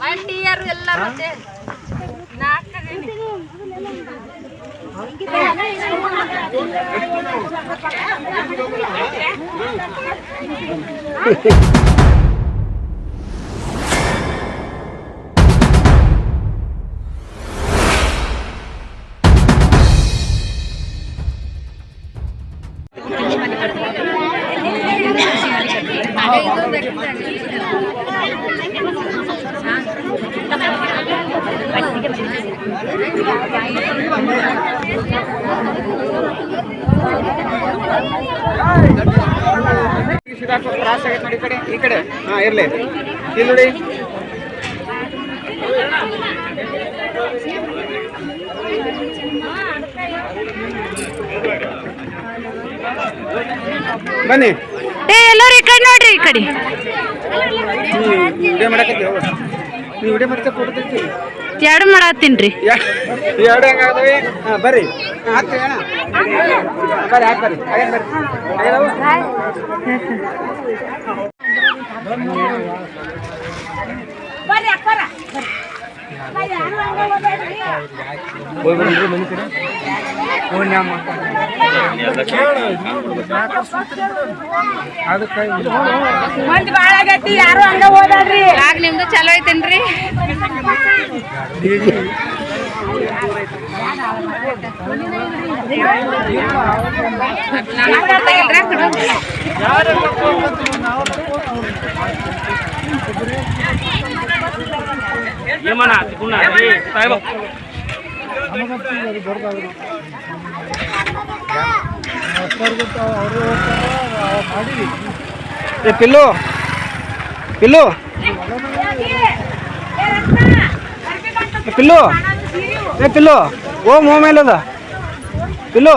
ಮಂಟಿಯರು ಎಲ್ಲ ಮತ್ತೆ ನಾಲ್ಕನೇನೆ. ಕ್ರಾಸ್ ಆಗೈತೆ ನೋಡಿ ಈ ಕಡೆ ಈ ಕಡೆ ಹಾ ಇರ್ಲಿ ಇಲ್ಲಿ ನೋಡಿ ಬನ್ನಿ. ಏ ಎಲ್ಲರೂ ಈ ಕಡೆ ನೋಡ್ರಿ ಈ ಕಡೆ. ವಿಡಿಯೋ ಮಾಡಕತ್ತಿ ನೀವು ವಿಡಿಯೋ ಮಾಡ್ತಾ ಫೋಟೋ ತೆಗಿತೀವಿ ಎರಡು ಮಾಡತ್ತೀನಿ ಎರಡು ಬರ್ರಿ. ಮಂದಿ ಬಾಳ ಆಗೈತಿ ಯಾರು ಹಂಗ ಓದಾಡ್ರಿ ಆಗ ನಿಮ್ದು ಚಲೋ ಐತೇನ್ರಿ? ನಾನು ಕೊಡ್ತಾಗಿಲ್ರಿ ಆ ಕಡೆ? ಏ ಪಿಲ್ಲು ಪಿಲ್ಲು ಏ ಪಿಲ್ಲು ಏ ಪಿಲ್ಲು ಓ ಮೋ ಮೇಲದ ಪಿಲ್ಲು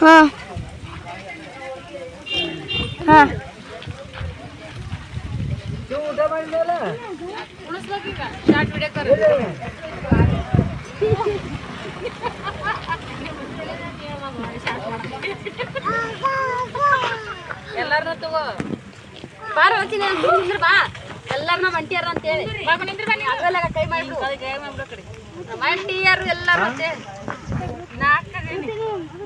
ಹಾ. ಹಾ. ಎಲ್ಲಾರ್ನ ತಗೋ. ಬಾರ ವಚ್ಚಿನ ನಿಂದ್ರ ಬಾ. ಎಲ್ಲಾರನ್ನ ಮಂಟಿಯಾರ ಅಂತ ಹೇಳಿ. ಅದ್ರಲ್ಲಾಗ ಕೈ ಮಾಡ್ಬಿಡು ಮಂಟಿಯರು ಎಲ್ಲಾರು ಅಂತ ಹೇಳಿ ನಾಲ್ಕನೇನೆ. ಎಲ್ಲಾರ್ನ ತಗೋ ಅವು ಹಾಕು.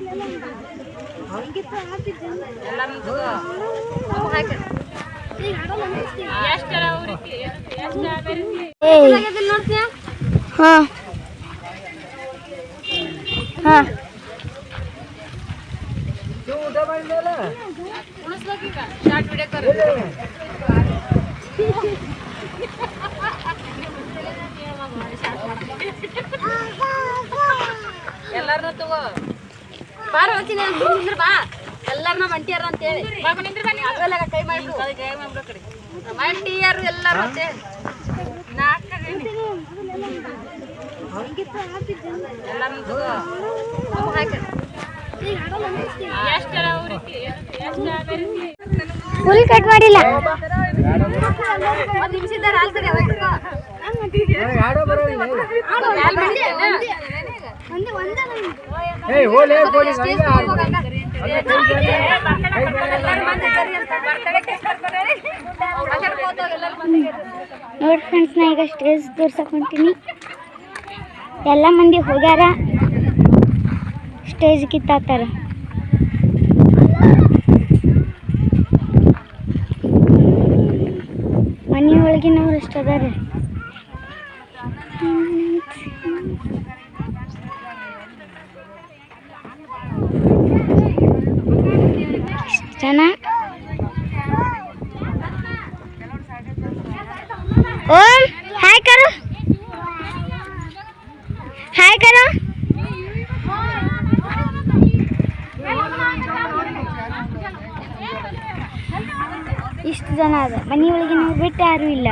ಎಷ್ಟರ ಅವ್ರಿಗೆ? ಎಷ್ಟ ಬೇರೆ? ಎಲ್ಲಾಗದಿಲ್ಲ ನೋಡ್ತೀಯಾ? ಹಾ ಹಾ ಉಳಿಸ್ಬೇಕೀಗ ಶಾರ್ಟ್ ವಿಡಿಯೋ ಕರ್ ಎಲ್ಲಾರ್ನ ತಗೋ. ಬಾರ ವಚ್ಚಿನ ನಿಂದ್ರ ಬಾ ಎಲ್ಲಾರ್ನ ಮಂಟಿಯಾರ ಅಂತ ಹೇಳಿ ಅದ್ರಲ್ಲಾಗ ಕೈ ಮಾಡ್ಬಿಡು ಮಂಟಿಯರು ಎಲ್ಲಾರು ಬೇರೆ? ಫುಲ್ ಕಟ್ ಮಾಡಿಲ್ಲ ಒಂದ್ ನೋಡಿ ಫ್ರೆಂಡ್ಸ್ ನಾ ಈಗ ಸ್ಟೇಜ್ ತೋರ್ಸಕ್ಕೆ ಹೊಂಟೀನಿ ಎಲ್ಲ ಮಂದಿ ಹೋಗ್ಯಾರ. ಸ್ಟೇಜ್ ಕಿತ್ತಾತಾರ ಮನೆ ಒಳಗಿನವ್ರು हाय करो ಇಷ್ಟು ಜನ ಅದ ಮನೆಯೊಳಗೆ ನಾವು ಬಿಟ್ಟು ಯಾರೂ ಇಲ್ಲ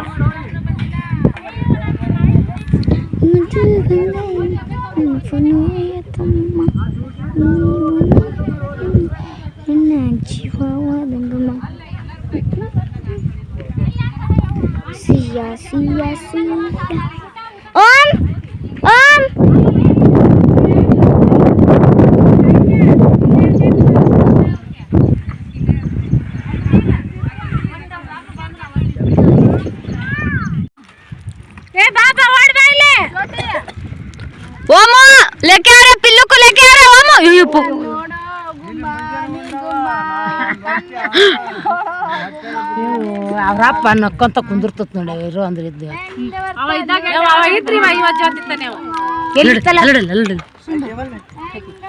ನನ್ನ ಜೀವವಾದಂಗಮ್ಮ ಸಿಯಾ ಸಿಯಾ ಸಿಯಾ ಅವ್ರಪ್ಪ ನಕ್ಕೊಂತ ಕುಂದಿರ್ತತ್ ನೋಡಿ ಇರು ಅಂದ್ರೆ ಇದ್ದು.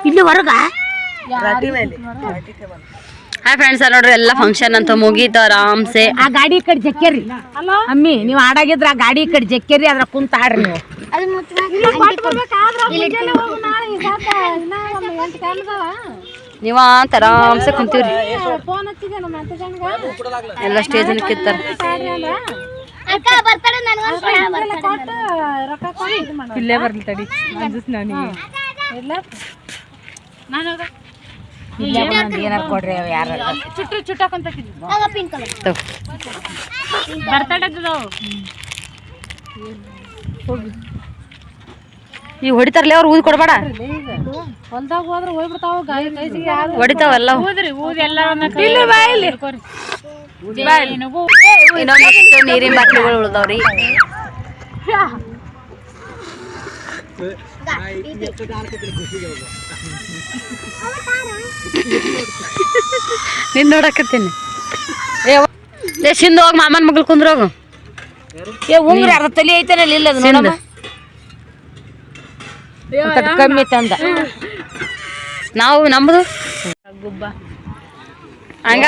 ಇಲ್ಲಿ ಹೊರಗ? ಹಾಯ್ ಫ್ರೆಂಡ್ಸ್ ನೋಡ್ರಿ ಎಲ್ಲ ಫಂಕ್ಷನ್ ಅಂತ ಮುಗೀತು ಆರಾಮ್ಸೆ. ಆ ಗಾಡಿ ಈ ಕಡೆ ಜಕ್ಕೇರಿ. ಅಮ್ಮಿ ನೀವು ಆಡಾಗಿದ್ರ ಆ ಗಾಡಿ ಈ ಕಡೆ ಜಕ್ಕೇರಿ ಅದ್ರ ಕುಂತ ಆಡ್ರಿ ನೀವು. ಅದು ನೀವ ಅಂತ ಆರಾಮ್ಸೆ ಕುಂತೀವ್ರಿ. ಎಲ್ಲ ಸ್ಟೇಜ್ ಕಿತ್ತಾರ. ಇಲ್ಲೇ ಬರ್ಲಿ ತಡಿ ಏನಾರ ಕೊಡ್ರಿ ಅವ್ ಯಾರು? ಈಗ ಹೊಡಿತಾರಲ್ಲ ಅವ್ರು ಊದ್ ಕೊಡ್ಬೇಡ. ಹೊಲ್ದಾಗ ಹೋದ್ರೆ ಹೋಗ್ಬಿಡ್ತಾವ ಗಾಯ ಕೈಸಿಗೆ ಹೊಡಿತಾವಲ್ಲ ಇನ್ನೊಂದಷ್ಟು ನೀರಿನ ಬಾಟ್ಲಿಗಳು ಉಳ್ದವ್ರಿ. ನಿನ್ ನೋಡಕತ್ತೀನಿ. ಏ ಸಿಂದ ಹೋಗಿ ಮಾಮನ ಮಗಳು ಕುಂದ್ರೋಗು. ಏ ಉಂಗ್ರ ಅರ್ಧ ತಲೆ ಐತೇನಲ್ಲ ಇಲ್ಲ ಅದು ನೋಡಮ್ಮ. ಕಮ್ಮಿ ತಂದ. ನಾವು ನಮ್ದು? ಹಂಗ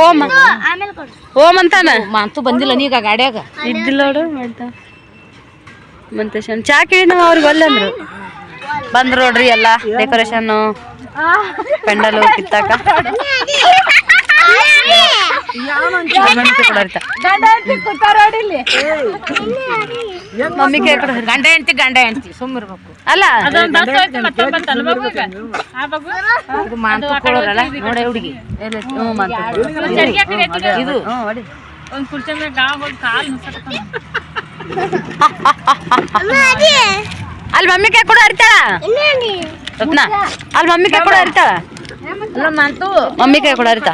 ಓಮ್ ಆಮೇಲೆ ಕೊಡು. ಓಮ್ ಅಂತಾನ ಅಂತೂ ಬಂದಿಲ್ಲ ನೀಗ ಗಾಡ್ಯಾಗ. ಇದ್ದಿಲ್ಲ ನೋಡು ಮತ್ತೆ ಚಾ ಕೇಳಿ ಅವ್ರಿಗೆ ಒಲ್ಲಂದ್ರು ಬಂದ್ರು ನೋಡ್ರಿ ಎಲ್ಲ ಡೆಕೋರೇಷನ್ ಪೆಂಡಲು ಕಿತ್ತಾಕ. ಮಮ್ಮಿ ಕೈ ಕೊಡು ಗಂಡ ಹೆಂಡ್ತಿ ಗಂಡ ಹೆಂಡ್ತಿ ಸುಮ್ಮಿರ್ಬೇಕು ಅಲ್ಲ ಇದು ಮಾಂತು ಕೊಡೋರಲ್ಲ ನೋಡೆ ಹುಡುಗಿ. ಹ್ಞೂ ಮಾತು. ಇದು. ಅಲ್ಲಿ ಮಮ್ಮಿ ಕೈ ಕೂಡ ಅರಿತಾಳ ಅಲ್ಲಿ ಮಮ್ಮಿ ಕೈ ಕೂಡ ಅರಿತಾಳ ಅಲ್ಲ ಅಂತೂ ಮಮ್ಮಿ ಕೈ ಕೂಡ ಅರಿತಾ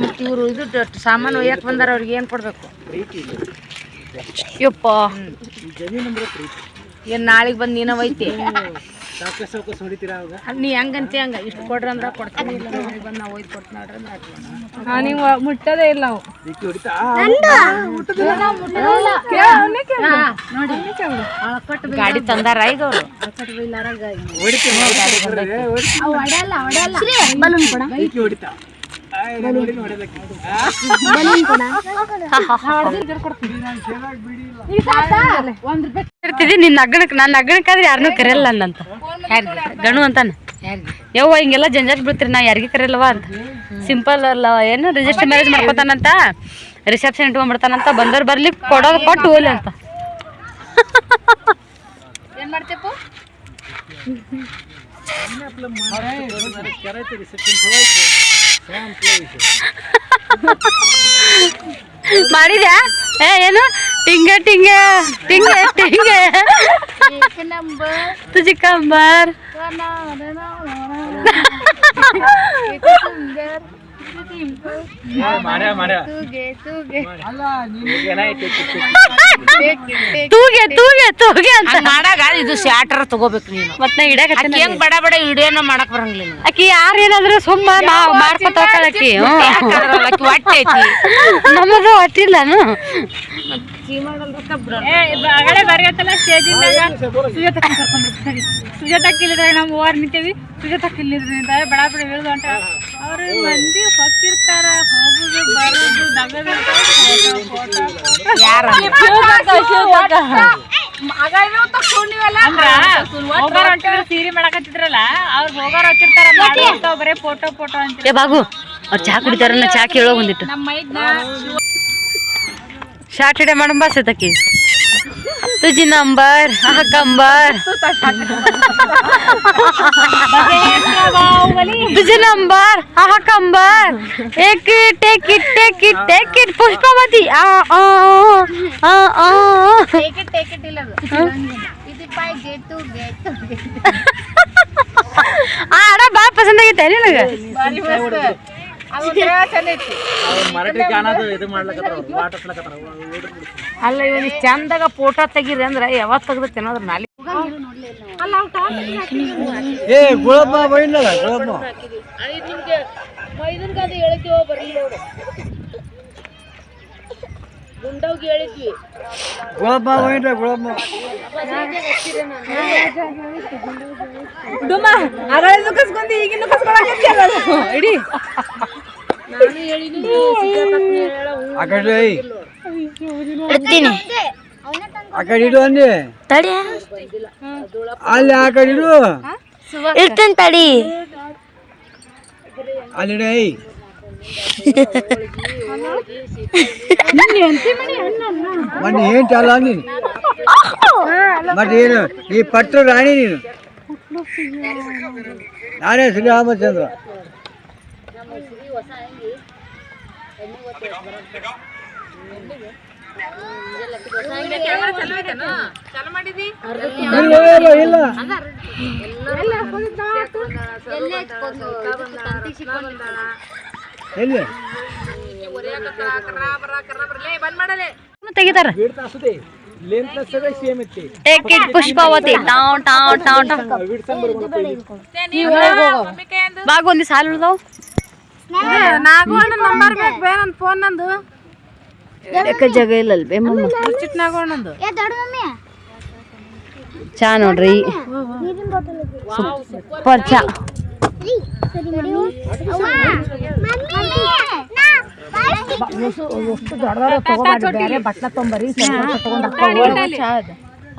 ಮತ್ತೆ ಇವ್ರು ಇದು ಸಾಮಾನು ಒಯ್ಯಕ್ ಬಂದಾರ ಅವ್ರಿಗೆ ಏನ್ ಕೊಡ್ಬೇಕು? ಯಪ್ಪ. ಏನ್ ನಾಳೆಗೆ ಬಂದ್ ನೀನ ಒಯ್ತಿ ನೀ ಹೆಂಗಂತಿ ಹಂಗ. ಇಷ್ಟು ಕೊಡ್ರಿ ಅಂದ್ರ ಕೊಡ್ತೀನಿ. ಇಲ್ಲ ನಾಳೆಗ್ ಬಂದ್ ನಾ ಒಯ್ದು ಕೊಡ್ತೀನಿ ನೋಡ್ರಿ. ನೀವು ಮುಟ್ಟದೇ ಇಲ್ಲ ಅವು. ಗಾಡಿ ತಂದಾರ ಈಗ ಅವ್ರು. ಬಲೂನ್ ಕೊಡ. ಇರ್ತಿದಿ ನಿನ್ನ ಅಗ್ಗಣಕ್ ನನ್ನ ಅಗ್ಗಣಕ್ಕಾದ್ರೆ ಯಾರನ್ನೂ ಕರೆಯಲ್ಲ ನನ್ನಂತ ಗಣು ಅಂತಾನ ಯವ್ವ ಹಿಂಗೆಲ್ಲ ಜಂಜಾಟ್ ಬಿಡ್ತೀರಿ ನಾ ಯಾರಿಗೆ ಕರೆಯಲ್ವಾ ಅಂತ ಸಿಂಪಲ್ ಅಲ್ಲ ಏನು ರಿಜಿಸ್ಟರ್ ಮ್ಯಾರೇಜ್ ಮಾಡ್ಕೊತಾನಂತ ರಿಸೆಪ್ಷನ್ ಇಟ್ಕೊಂಡ್ಬಿಡ್ತಾನಂತ ಬಂದವ್ರು ಬರ್ಲಿ ಕೊಡೋದು ಕೊಟ್ಟು ಹೋಗ್ಲಿ ಅಂತ Mari ya, eh ya no, tinggal tinggal, tinggal tinggal. Tujuh number. Tujuh number. Tinggal. ತೂಗೆ ತೂಗೆ. ತೂಗೆ ಅಂತ. ಮಾಡಾಗ ಇದು ಸ್ಯಾಟರ್ ತಗೋಬೇಕು ನೀನು. ಮತ್ತೆ ಆಕಿ ಹೆಂಗ್ ಬಡ ಬಡ ವಿಡಿಯೋನ ಮಾಡಕ್ ಬರಂಗಿಲ್ಲ ಅಕ್ಕಿ ಯಾರು ಏನಾದ್ರು ಸುಮ್ಮ ನಾವು ಮಾಡ್ಕೊತ ಹೋಗ್ತಾಳ್ ಆಕಿ ಹ್ಞೂ. ಯಾಕಂದ್ರ ಆಕಿ ಹೊಟ್ಟೆ ಐತಿ. ನಮ್ಮದು ಒಟ್ಟಿಲ್ಲನು ಆಗಲೇ ಬರೆಯತ್ತಲ್ಲ ಸ್ಟೇಜಿಂದಾಗ ಸುಜಾತಕ್ಕ ಕರ್ಕೊಂಡ್ಬರ್ತೀವಿ ಸುಜಾತಕ್ಕ ಇಲ್ಲಿದ್ರೆ ನಾವು ಓವರ್ ನಿಂತೇವಿ. ಸುಜಾತಕ್ಕ ಇಲ್ಲಿದ್ರೆ ಬಡ ಬಡ ಇಳಿದು ಅಂತ ಅವ್ರ ಮಂದಿ ಹೊಕ್ಕಿರ್ತಾರ ಹೋಗುದು ಬರೋದು ಸೀರೆ ಮಾಡಕತ್ತಿದ್ರಲ್ಲ ಅವ್ರು ಹೋಗೋರ್ ಹಚ್ಚಿರ್ತಾರ ಬರೇ ಫೋಟೋ ಫೋಟೋ ಅಂತ ಏ ಬಾಗು ಅವ್ರು ಚಾ ಕುಡಿತಾರ ಚಾ ಕೇಳೋ ಬಂದಿತ್ತು. ನಮ್ಮ ಮೈದ್ನ ಶಾರ್ಟ್ ಹಿಡೆ ಮಾಡಂಬ ಸತಕಿ ತುಜಿ ನಂಬರ್ ಆಹ ಕಂಬರ್ ತುಜಿ ನಂಬರ್ ಆಹ ಕಂಬರ್ ಏಕ್ take it take it take it Pushpavati ಆ ಆ ಆ ಆ ಆ ಹಾಡ ಭಾಳ ಪಸಂದ್ ಆಗೈತೆ ನಿನಗೆ ಮರಾಠಿ ಗಾನದು ಇದು ಮಾಡ್ಲಕತ್ತಾರ ಅವ್ರು, ಆಟಸ್ಲಕತ್ತಾರ ಅವ್ರು, ಹುಡುಗ್ರು. ಅಲ್ಲ ಇವ್ ಚಂದಾಗ ಫೋಟೋ ತೆಗೀರಿ ಅಂದ್ರೆ ಯಾವತ್ ತೆಗ್ದೈತೆ ತಿನ್ನೋದ್ರ ನಾಲಿ. ಏ ಗುಳಪ್ಪ ಬೈನಲ್ಲ ಗುಳಪ್ಪ. ಆ ಕಡೆ ಇಡು ಇಡ್ತೀನಿ ತಡಿ? ಅಲ್ಲಿ ಇಡು. ಐ ಮೊನ್ನೆ ఏంటి ಅಲ್ಲ ನೀನು. ಮತ್ತೆ ಏನು ಈ ಪಟ್ಟು ರಾಣಿ ನೀನು. ನಾನೇ ಶ್ರೀರಾಮಚಂದ್ರ. ಇಲ್ಲ ಇಲ್ಲ, ಇಲ್ಲ ಎಲ್ಲಿ ತೆಗಿತಾರ ಟೇಕ್ ಇಟ್ ಪುಷ್ಪವತಿ. ಟಾವ್ ಟಾವ್ ಟಾವ್ ಟಾವ್ ಬಾಗು ಒಂದಿ ಸಾಲ ಉಳ್ದಾವ್? ನಂಬರ್ ಬೇಕು ಬೇರೆ ಫೋನ್ ನಂದು. ಯಾಕ ಜಾಗ ಇಲ್ಲಲ್ ಬೇ ಮಮ್ಮ ಚಿಟ್ ನಾಗೋಣಂದು ಮಮ್ಮಿ. ಚಾ ನೋಡ್ರಿ. ಸೂಪರ್ ಚಾ. ಸರಿ ದೊಡ್ಡದಾರ ತಗೋಬಾರ್ದು ಮಮ್ಮಿ ನಾ ಬೇರೆ ಬಟ್ಲ ತೊಂಬರಿ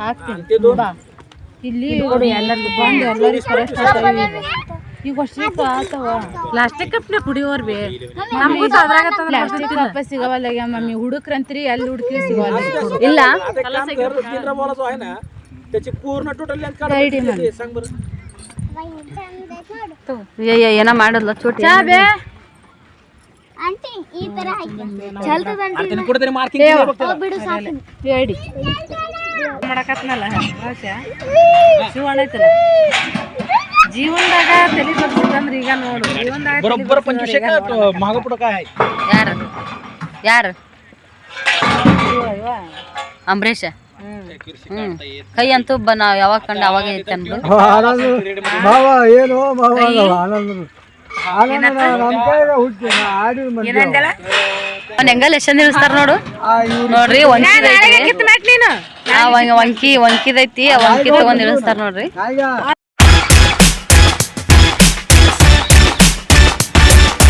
ಹಾಕ್ತೀನಿ. ಇಲ್ಲಿ ಎಲ್ಲರಿಗೂ ಬಂದು ಎಲ್ಲರಿಗೂ ಈಗ ಪ್ಲಾಸ್ಟಿಕ್ ಕಪ್ನ ಕುಡಿಯೋರ್ ಬಿ. ನಮಗೂ ಪ್ಲಾಸ್ಟಿಕ್ ಸಿಗವಲ್ಲ ಈಗ ಮಮ್ಮಿ ಹುಡುಕ್ರಂತ್ರಿ ಅಲ್ಲಿ ಹುಡುಕಿ ಸಿಗವಲ್ಲ ಇಲ್ಲ. ಏನ? ಮಾಡಲ್ಲ ಚೋಟಿ. ಮಾಡಕತ್ನಲ್ಲ ಶಿವಣ್ಣ ಜೀವನದಾಗ ತಲೆ ಈಗ ನೋಡು. ಜೀವನದಾಗ ಯಾರು? ಯಾರು? ಅಂಬರೀಷ? ಕೈ ಅಂತೂ ಬ ನಾವು ಯಾವಾಗ ಕಂಡ ಅವಾಗ ಐತೆ ಏನು ಹೆಂಗಲ್ ಎಷ್ಟನ್ ನಿಲ್ಸ್ತಾರ ನೋಡು. ನೋಡ್ರಿ ಒಂಕಿದೈತಿ ಒಂಕಿದೈತಿ ಒಂಕಿ ತಗೊಂಡ್ ನಿಲ್ಸ್ತಾರ ನೋಡ್ರಿ.